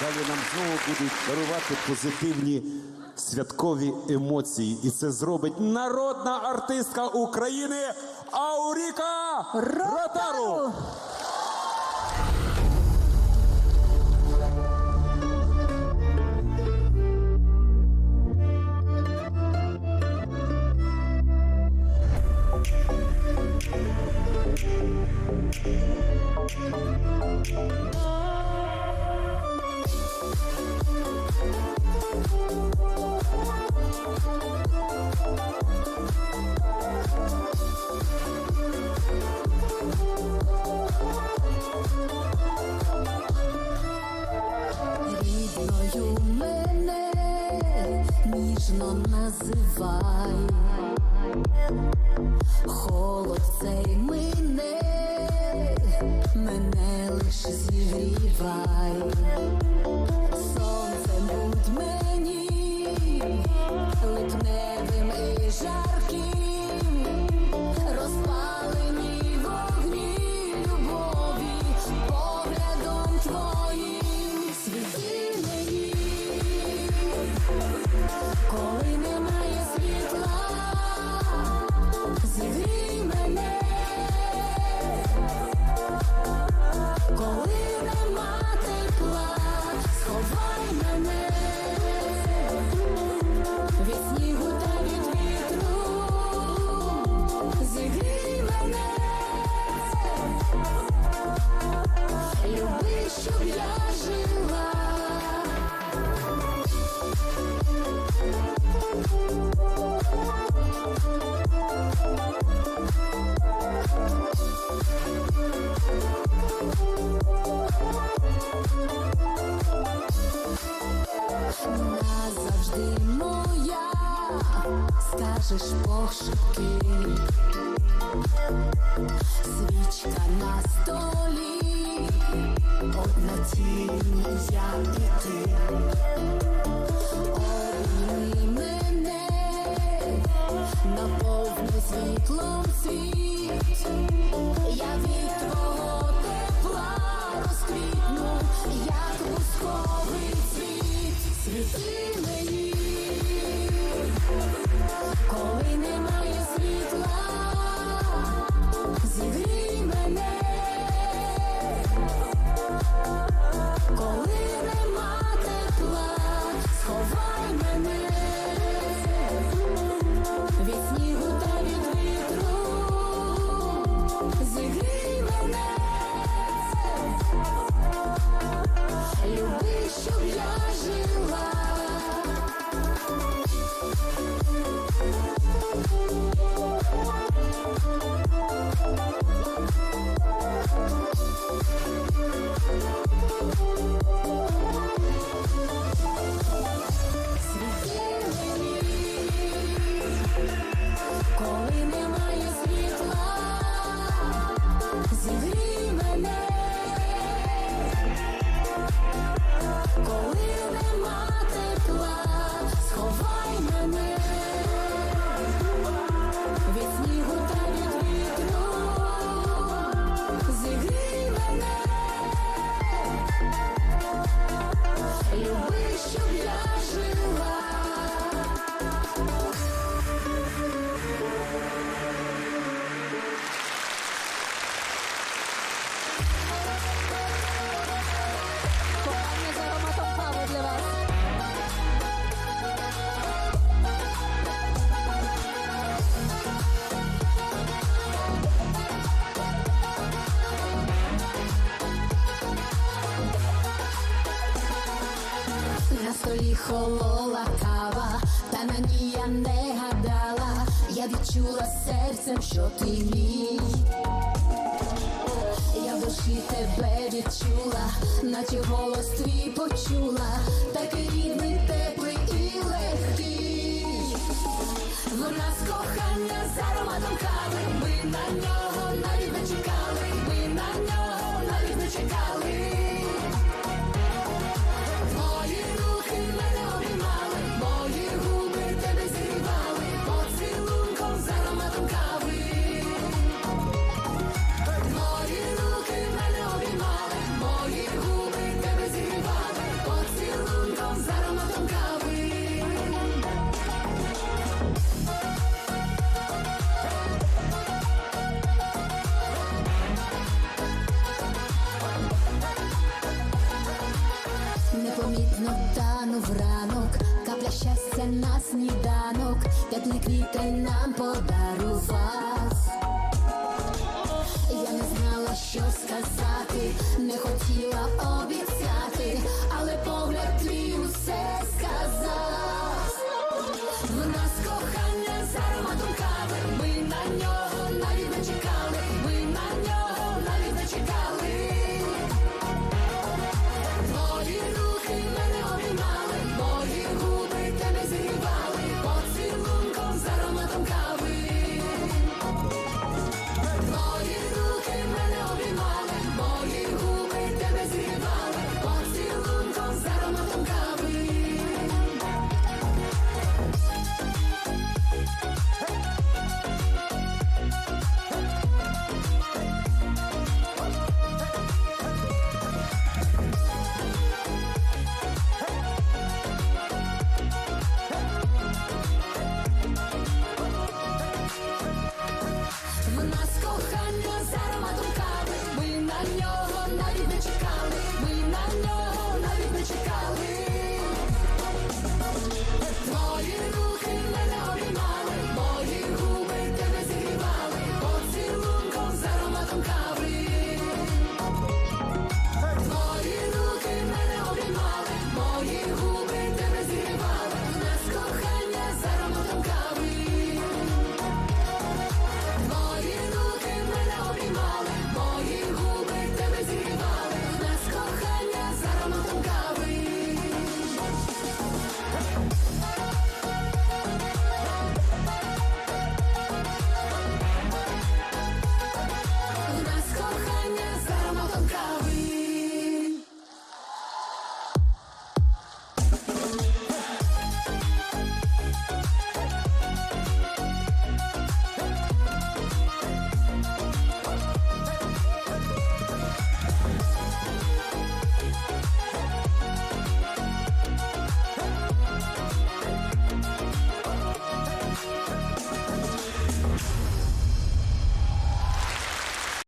Далі нам знову будуть дарувати позитивні святкові емоції. І це зробить народна артистка України Ауріка Ротару. Рідною мене ніжно називай, холод цей мене лиш зігрівай, скажеш пошуки, свічка на столі, одна тінь, я і ти. Обійми мене, наповни світлом світ, холола кава, та на ній я не гадала. Я відчула серцем, що ти мій. Я в душі тебе відчула, наче голос твій почула, такий рідний, теплий щастя на сніданок, п'ятний квітень нам подарував. Я не знала, що сказати, не хотіла